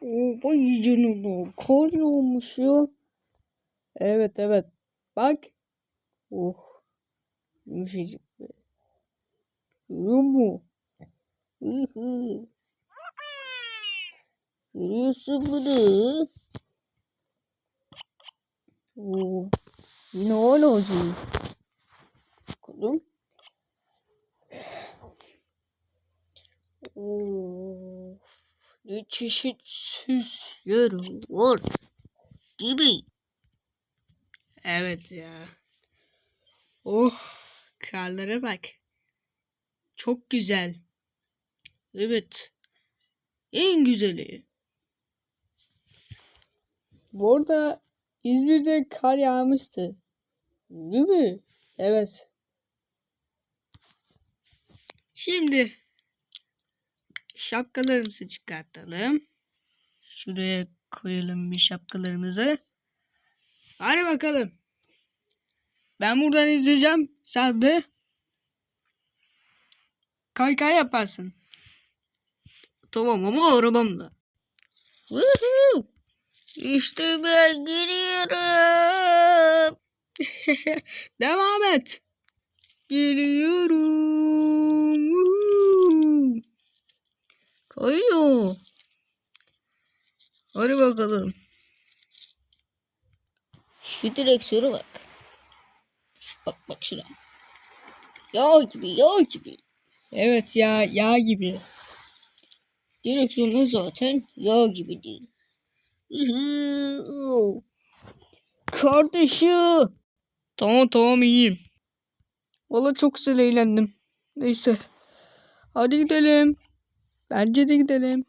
Oo, vay canına. Kar yağmış ya. Evet evet. Bak. Oh. Yumuşacık be. Görüyor musun? Görüyorsun bunu. Oo. Öyle olacak. Bakalım. Of. Ne çeşit süsler var. Gibi. Evet ya. Oh. Karlara bak. Çok güzel. Evet. En güzeli. Bu arada İzmir'de kar yağmıştı. Değil mi? Evet. Şimdi şapkalarımızı çıkartalım. Şuraya koyalım bir şapkalarımızı. Hadi bakalım. Ben buradan izleyeceğim. Sen de kaykay yaparsın. Tamam ama arabamla. Woohoo! İşte ben giriyorum. Devam et. Geliyorum. Kayıyor. Hadi bakalım. Şu direksiyona bak. Bak bak şuna. Yağ gibi yağ gibi. Evet ya yağ gibi. Direksiyonun zaten yağ gibi değil. Kardeşim. Tamam tamam iyiyim. Valla çok güzel eğlendim. Neyse. Hadi gidelim. Bence de gidelim.